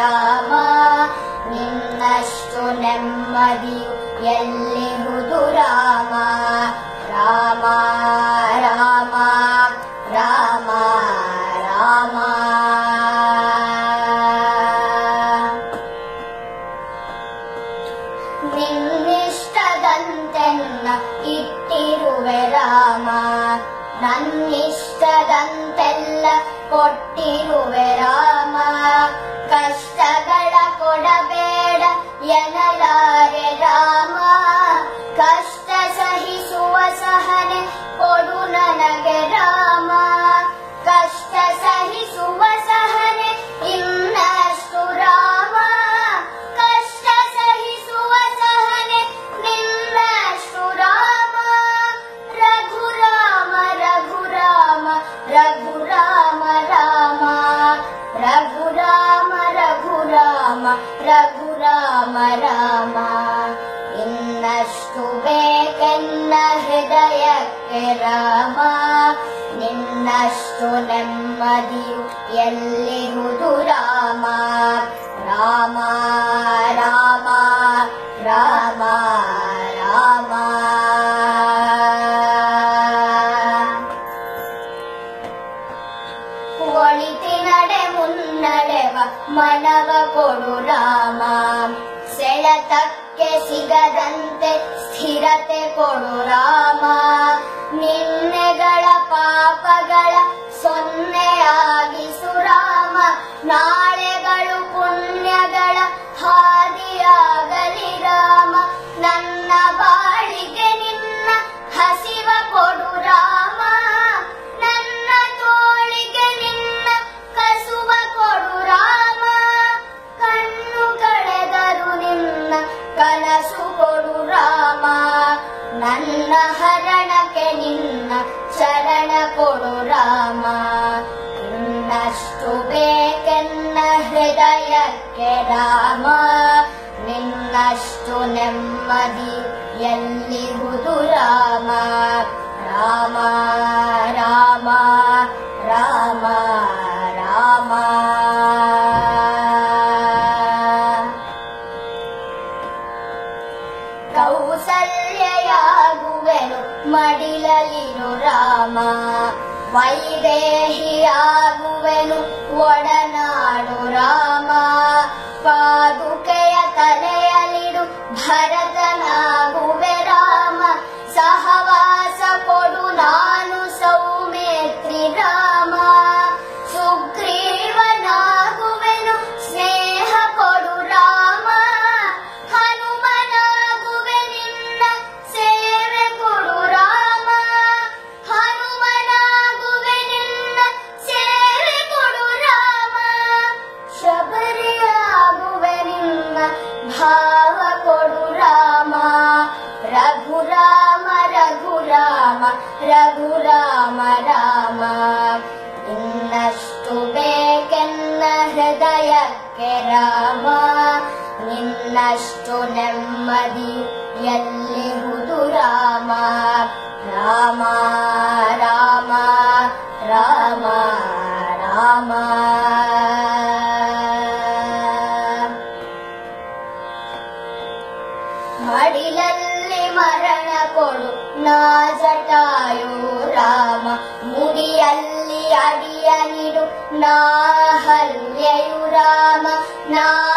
Rama ನಿನ್ನಷ್ಟು ನೆಮ್ಮದಿಯು ಎಲ್ಲಿಹುದು Rama? Rama Rama Rama Rama. ನಿನ್ನಿಷ್ಟದಂತೆನ್ನ ಇಟ್ಟಿರುವೆ Rama. ನನ್ನಿಷ್ಟದಂತೆಲ್ಲ Basta Raghurama Rama ಇನ್ನಷ್ಟು ಬೇಕೆನ್ನ ಹೃದಯಕ್ಕೆ ರಾಮ ನಿನ್ನಷ್ಟು ನೆಮ್ಮದಿಯು ಎಲ್ಲಿರುವುದು ರಾಮ. ಮುನ್ನಡೆವ ಮನವ ಕೊಡು ರಾಮ. ಸೆಳೆತಕ್ಕೆ ಸಿಗದಂತೆ ಸ್ಥಿರತೆ ಕೊಡು ರಾಮ. ನಿನ್ನೆಗಳ ಪಾಪಗಳ ಸೊನ್ನೆಯಾಗಿಸು ಹೃದಯಕ್ಕೆ ರಾಮ ನಿನ್ನಷ್ಟು ನೆಮ್ಮದಿ ಎಲ್ಲಿಹುದು ರಾಮ? ರಾಮ ರಾಮ ರಾಮ ರಾಮ. ಕೌಸಲ್ಯಯಾಗುವೆನು ಮಡಿಲಲಿರು ರಾಮ. ವೈದೇಹಿಯಾಗುವೆನು ಒಡನಾಡು ರಾಮ. ಪಾದುಕೆಯ ತಲೆಯಲಿಡು ಭರತನಾಗುವೆ ರಾಮ. ಸಹವಾಸ ನಿನ್ನಷ್ಟು ನೆಮ್ಮದಿ ಎಲ್ಲಿಹುದು ರಾಮ. ರಾಮ ರಾಮ ರಾಮ ರಾಮ. ಮಡಿಲಲ್ಲಿ ಮರಣ ಕೊಡು ನಾ ಜಟಾಯು ರಾಮ. ಮುಡಿಯಲ್ಲಿ ಅಡಿಯ ನಿಡು ನಾ ರಾಮ. ನಾ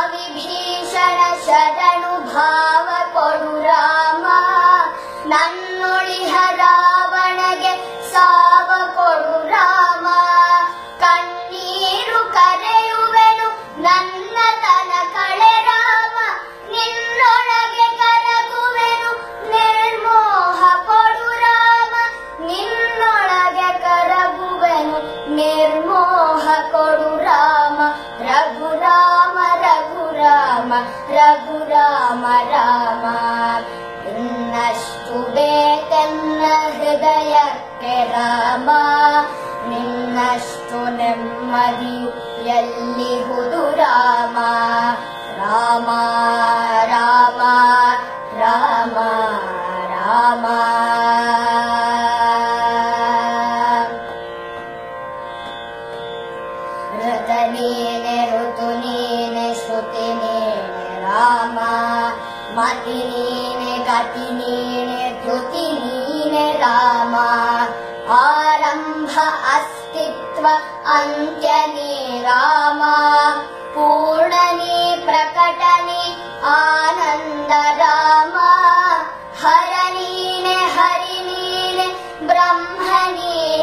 ರಾಮ ರಾಮ ಇನ್ನಷ್ಟು ಬೇಕೆನ್ನ ಹೃದಯಕ್ಕೆ ರಾಮ ನಿನ್ನಷ್ಟು ನೆಮ್ಮದಿಯು ಎಲ್ಲಿಹುದು ರಾಮ ರಾಮ ರಾಮ ರಾಮ ರಾಮ ಋತ ನೀನೆ ಋತು ನೀನೆ ಶ್ರುತಿ मतिनीन गतिनीन कृतिनी राम। आरम्भ अस्तित्व अञ्जलि राम। पूर्णनि प्रकटनि आनन्दराम हरनीन हरिनीन ब्रह्मणि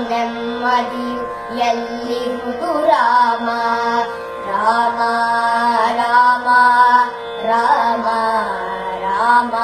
ನೆಮ್ಮದಿಯು ಎಲ್ಲಿರುವುದು ರಾಮ ರಾಮ ರಾಮ ರಾಮ ರಾಮ